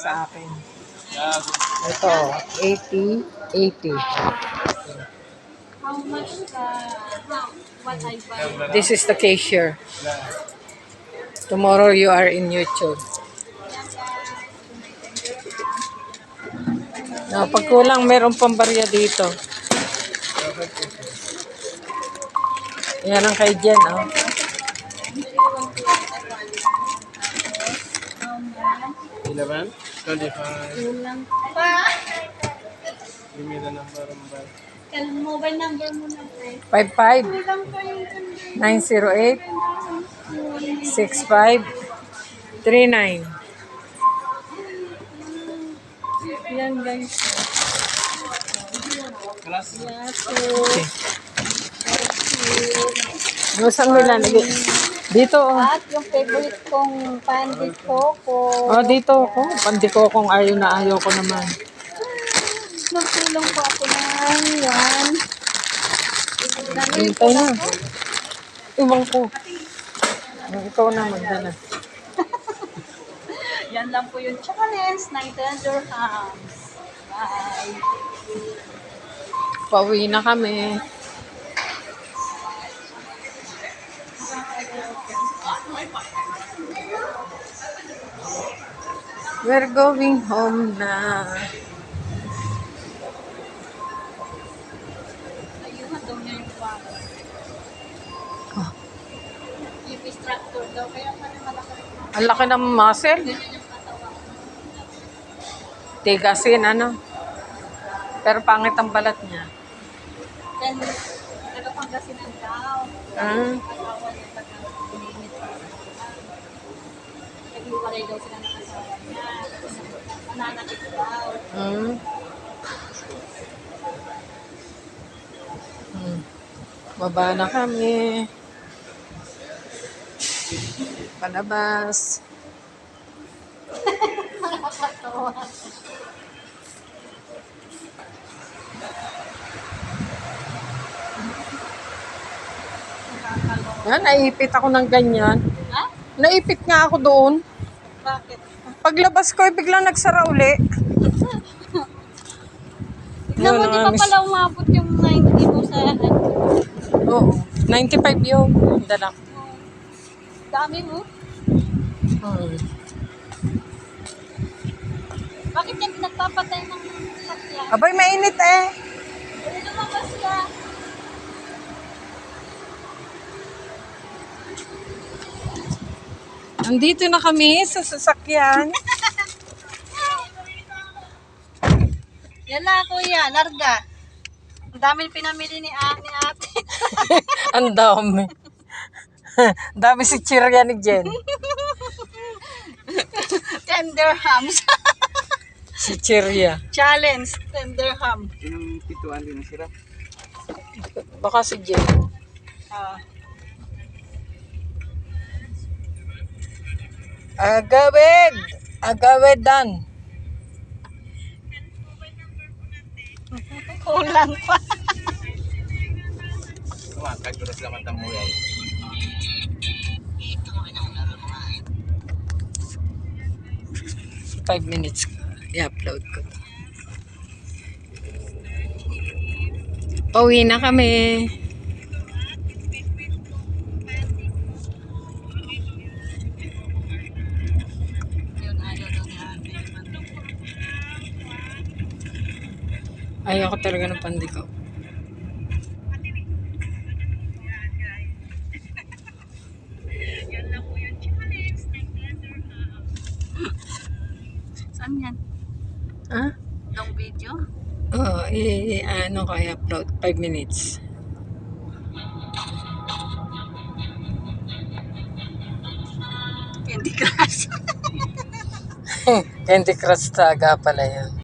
sa akin. Ito, 80, 80. How much the, what I buy? This is the cashier. Tomorrow you are in YouTube. No, pag kulang, meron pang barya dito. Yan ang kay Jen, oh. Eleven, twenty-five. Kulang pa. Give me the number. Kal- Mobile number mo na po. 55 Kulang pa yung ganda. 908 65 39. Yan guys. Class. Yeah, so, Okay. Ano saan mo ilalagay? Dito, oh. at yung favorite kong pandit ko ko. Oh, dito ako. Pandi ko kung ayaw na ayaw ko naman. Nagtulong po ako ng one. Hintay na. Iwan ko. Ikaw na magdala. Yan lang po yung challenge ng 10 dirhams. Bye. Pauwi na kami. We're going home na. Malaki. Ang laki ng muscle. Tigasin, ano. Pero pangit ang balat niya. Then, nagapangasinan daw. Ah. Asawa niya taga uminit pa. Naghiwalay daw sila ng asawa niya. Nananakit daw. Hmm. Hmm. Baba na kami. Palabas. Nakakatawa. Yan, naipit ako ng ganyan. Ha? Naipit nga ako doon. Bakit? Paglabas ko, eh, biglang nagsara uli. Tignan mo, di ah, ba miss- pala umabot yung 90 mo sa ano? Oo. 95 yun. Dala. Dami mo? Hmm. Bakit yan nagpapatay ng sakya? Abay, mainit eh. Nandito na kami sa sasakyan. Yan na, kuya. Larga. Ang dami pinamili ni, a ni ate. Ang dami. dami si Chirya ni Jen. Tender hams. Si Chirya. Challenge. Tender ham. Yung pituan din sila. Baka si Jen. Ah. Agawid! Agawid dan. Kulang pa. Kuma, kahit duras naman tamo yan. Five minutes i-upload ko. Pauwi na kami. Ayoko talaga ng pandiko. Saan yan? Ha? Long video? Oo, i- i- ano ko i-upload. Five minutes. Candy Crush. Candy Crush Saga pala yan.